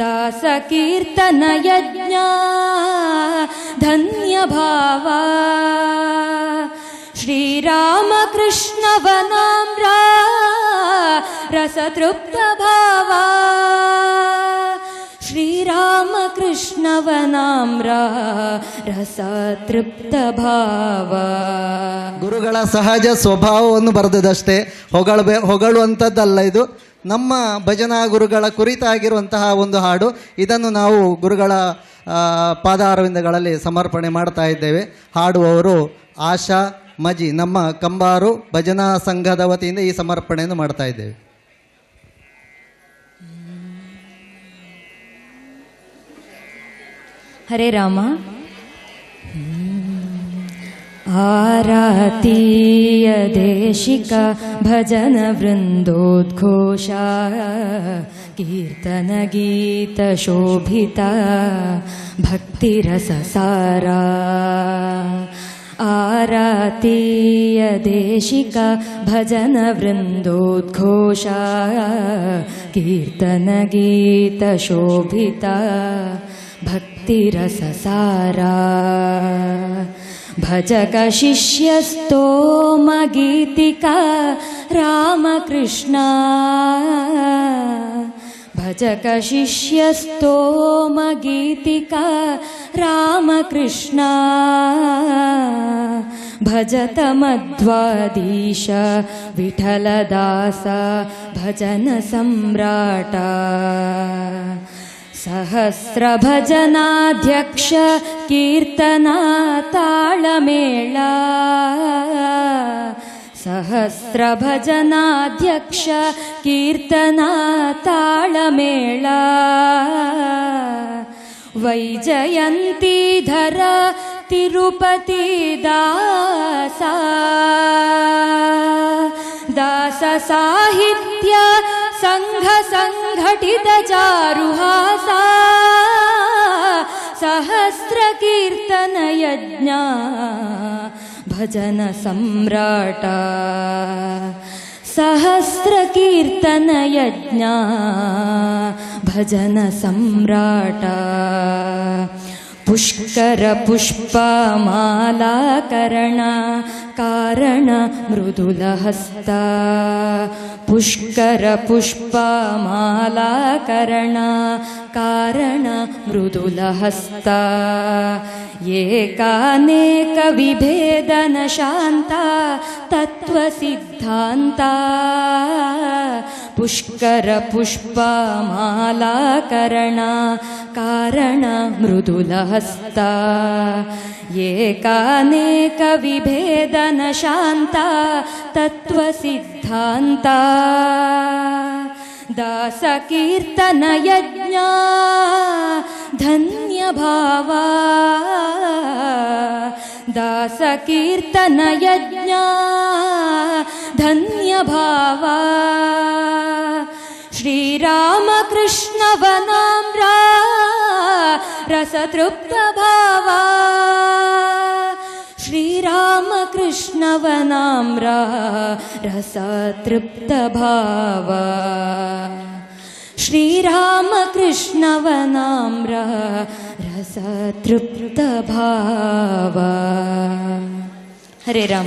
दासकीर्तनयज्ञा धन्यभावा श्रीरामकृष्णवनाम्रा रसतृप्तभावा श्रीरामकृष्णवनाम्रा रसतृप्तभावा ಗುರುಗಳ ಸಹಜ ಸ್ವಭಾವವನ್ನು ಬರೆದದಷ್ಟೇ ಹೊಗಳಬೇ ಹೊಗಳುವಂಥದ್ದಲ್ಲ ಇದು ನಮ್ಮ ಭಜನಾ ಗುರುಗಳ ಕುರಿತಾಗಿರುವಂತಹ ಒಂದು ಹಾಡು. ಇದನ್ನು ನಾವು ಗುರುಗಳ ಪಾದಾರವಿಂದಗಳಲ್ಲಿ ಸಮರ್ಪಣೆ ಮಾಡ್ತಾ ಇದ್ದೇವೆ. ಹಾಡುವವರು ಆಶಾ, ಮಜಿ, ನಮ್ಮ ಕಂಬಾರು ಭಜನಾ ಸಂಘದ ವತಿಯಿಂದ ಈ ಸಮರ್ಪಣೆಯನ್ನು ಮಾಡ್ತಾ ಇದ್ದೇವೆ. ಹರೇ ರಾಮ. आरातीय देशिक भजन वृन्दोद्घोषा कीर्तनगीतशोभिता भक्तिरससारा आरातीय देशिक भजन वृन्दोद्घोषा कीर्तनगीतशोभिता भक्तिरससारा भजकशिष्यस्तोमगीतिका रामकृष्णा। भजकशिष्यस्तोमगीतिका रामकृष्णा। भजत मध्वादीश विठलदास भजन सम्राटा सहस्रभजनाध्यक्ष ताळमेळा सहस्रभजनाध्यक्ष ताळमेळा वैजयन्तीधर तिरुपति दासा ಸಂಘಟಿತ ಚಾರುಹಾಸ ಸಹಸ್ರ ಕೀರ್ತನ ಯಜ್ಞ ಭಜನ ಸಮ್ರಾಟ ಸಹಸ್ರ ಕೀರ್ತನ ಯಜ್ಞ ಭಜನ ಸಮ್ರಾಟ. यज्ञा भजन सम्राटा पुष्कर पुष्पमालाकरण कारण मृदुलहस्ता। पुष्कर पुष्पमालाकरण कारण मृदुलहस्ता। एकानेकविभेदन शान्ता तत्त्वसिद्धान्ता। पुष्कर पुष्पमालाकरण कारण मृदुलहस्ता। एकानेकविभेदन शान्ता तत्त्वसिद्धान्ता। दासकीर्तनयज्ञा धन्यभावा। दासकीर्तनयज्ञा धन्यभावा श्रीरामकृष्णवनाम्रा रसतृप्तभावा। श्रीरामकृष्णवनाम्रा रसतृप्तभावा। श्रीरामकृष्णवनाम्रा रसतृप्तभावा। हरे राम